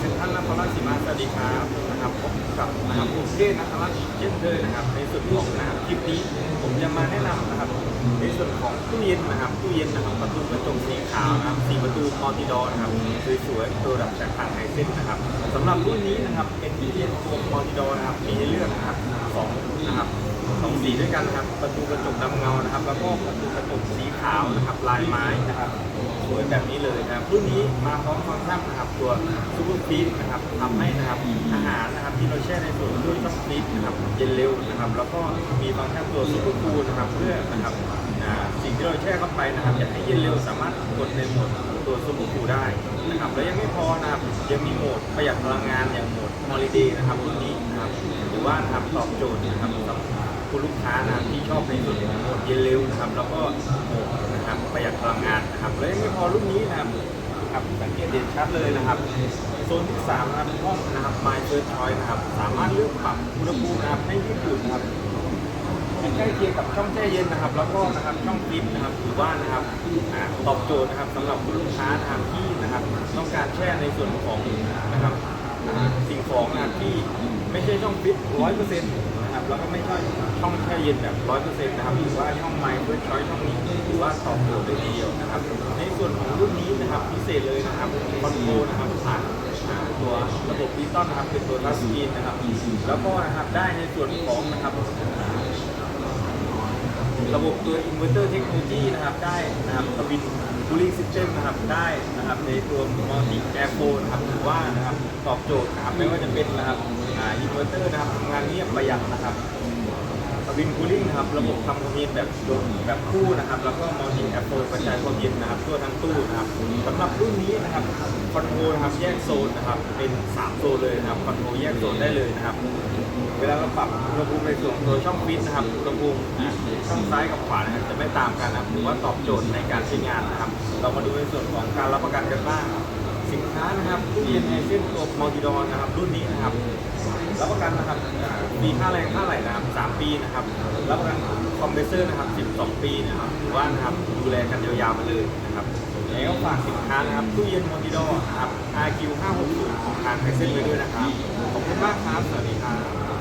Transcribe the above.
เซ็นทรัลนครราชสีมาสวัสดีครับนะครับพบกับนะครับกรุงเทพนครับอีกเช่นเคยนะครับ ในส่วนของนะครับคลิปนี้ผมจะมาแนะนำนะครับ ในส่วนของตู้เย็นนะครับตู้เย็นนะครับประตูกระจกสีขาวนะครับสีประตูมัลติดอนะครับสวยๆตัวดับจากทางไฮเซนนะครับสำหรับรุ่นนี้นะครับเป็นตู้เย็นตัวมัลติดอนะครับมีให้เลือกนะครับสองนะครับสองสีด้วยกันนะครับประตูกระจกดำเงานะครับ แล้วก็ประตูกระจกสีขาวนะครับลายไม้นะครับ สวยแบบนี้เลยนะครับรุ่นนี้มาพร้อมฟังก์ชันนะครับตัวซูเปอร์ฟีดนะครับทำให้นะครับอาหารนะครับที่เราแช่ในส่วนด้วยซับฟีดนะครับเย็นเร็วนะครับ แล้วก็มีฟังก์ชันตัวซูเปอร์คูลนะครับเพื่อนะครับสิ่งที่เราแช่เข้าไปนะครับอยากให้เย็นเร็วสามารถกดในโหมดตัวซูเปอร์คูลได้นะครับแล้วยังไม่พอนะครับยังมีโหมดประหยัดพลังงานอย่างโหมดฮอลิเดย์นะครับรุ่นนี้นะครับหรือว่านะครับตอบโจทย์นะครับสำหรับ คุณลูกค้านะครับที่ชอบในส่วนของโหมดเย็นเร็วนะครับ แล้วก็โหมดนะครับประหยัดพลังงานนะครับแล้วยังไม่พอรุ่นนี้นะครับครับสังเกตเด่นชัดเลยนะครับโซนที่3นะครับห้องนะครับ My First Choice นะครับ สามารถเลือกปรับอุณหภูมินะครับให้ยืดหยุ่นนะครับให้ใกล้เคียงกับช่องแช่เย็นนะครับ แล้วก็นะครับช่องฟิตนะครับหรือว่านะครับตอบโจทย์นะครับสำหรับคุณลูกค้านะครับที่นะครับ ต้องการแช่ในส่วนของนะครับสิ่งของนะครับที่ไม่ใช่ช่องฟิตร้อยเปอร์เซ็นต์นะครับแล้วก็ไม่ใช่ช่องแช่เย็นแบบร้อยเปอร์เซ็นต์นะครับหรือว่าช่อง My First Choice ช่องนี้หรือว่าตอบโจทย์เลยทีเดียวนะครับ ในส่วนของรุ่นนี้นะครับพิเศษเลยนะครับคอนโทรลนะครับผ่านตัวระบบดิจิตอลนะครับเป็นตัวทัชสกรีนนะครับ แล้วก็นะครับได้ในส่วนของนะครับระบบตัวอินเวอร์เตอร์เทคโนโลยีนะครับได้นะครับทวินคูลิ่งซิสเต็มนะครับได้นะครับในตัวมัลติแอร์โฟนะครับหรือว่า ตอบโจทย์นะครับไม่ว่าจะเป็นนะครับอ่าอินเวอร์เตอร์นะครับทำงานเงียบประหยัดนะครับวินคูลิ่งนะครับระบบทำความเย็นแบบโดนแบบคู่นะครับ แล้วก็มัลติแอปโฟกระจายความเย็นนะครับทั่วทั้งตู้นะครับสำหรับรุ่นนี้นะครับคอนโทรลนะครับแยกโซนนะครับเป็น 3 โซนเลยนะครับคอนโทรลแยกโซนได้เลยนะครับ เวลาเราปรับอุณหภูมิในส่วนตัวช่องฟิตนะครับอุณหภูมิช่องซ้ายกับขวานะครับจะไม่ตามกันนะครับถือว่าตอบโจทย์ในการใช้งานนะครับ เรามาดูในส่วนของการรับประกันกันบ้าง สินค้านะครับตู้เย็นไอเช่นตัวมอลติดอนนะครับ รุ่นนี้นะครับรับประกันนะครับมีค่าแรงค่าไหลนะครับ3ปีนะครับรับประกันคอมเพรสเซอร์นะครับ 12 ปีนะครับถือว่านะครับดูแลกันยาวๆมาเลยนะครับแล้วฝากสินค้านะครับตู้เย็นมอติดอร์นะครับ RQ 560ของทางไทเซนไปด้วยนะครับขอบคุณมากครับสวัสดีครับ